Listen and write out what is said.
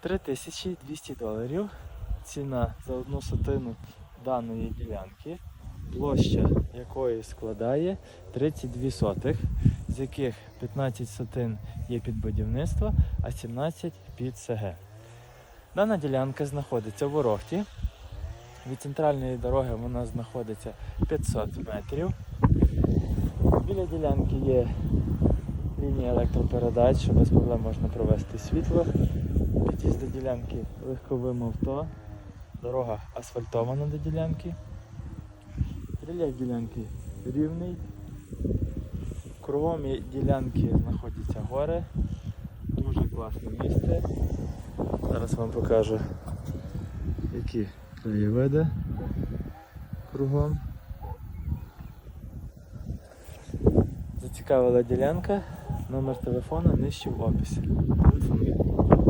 3200 доларів. Ціна за одну сотину даної ділянки, площа якої складає 32 сотих, з яких 15 сотин є під будівництво, а 17 під СГ. Дана ділянка знаходиться в Ворохті. Від центральної дороги вона знаходиться 500 метрів. Біля ділянки є лінія електропередач, що без проблем можна провести світло. Під'їзд до ділянки легковим авто. Дорога асфальтована до ділянки. Рельєф ділянки рівний. Кругом ділянки знаходяться гори. Дуже класне місце. Зараз вам покажу, які краєвиди кругом. Зацікавила ділянка, номер телефону нижче в описі. Телефонуйте.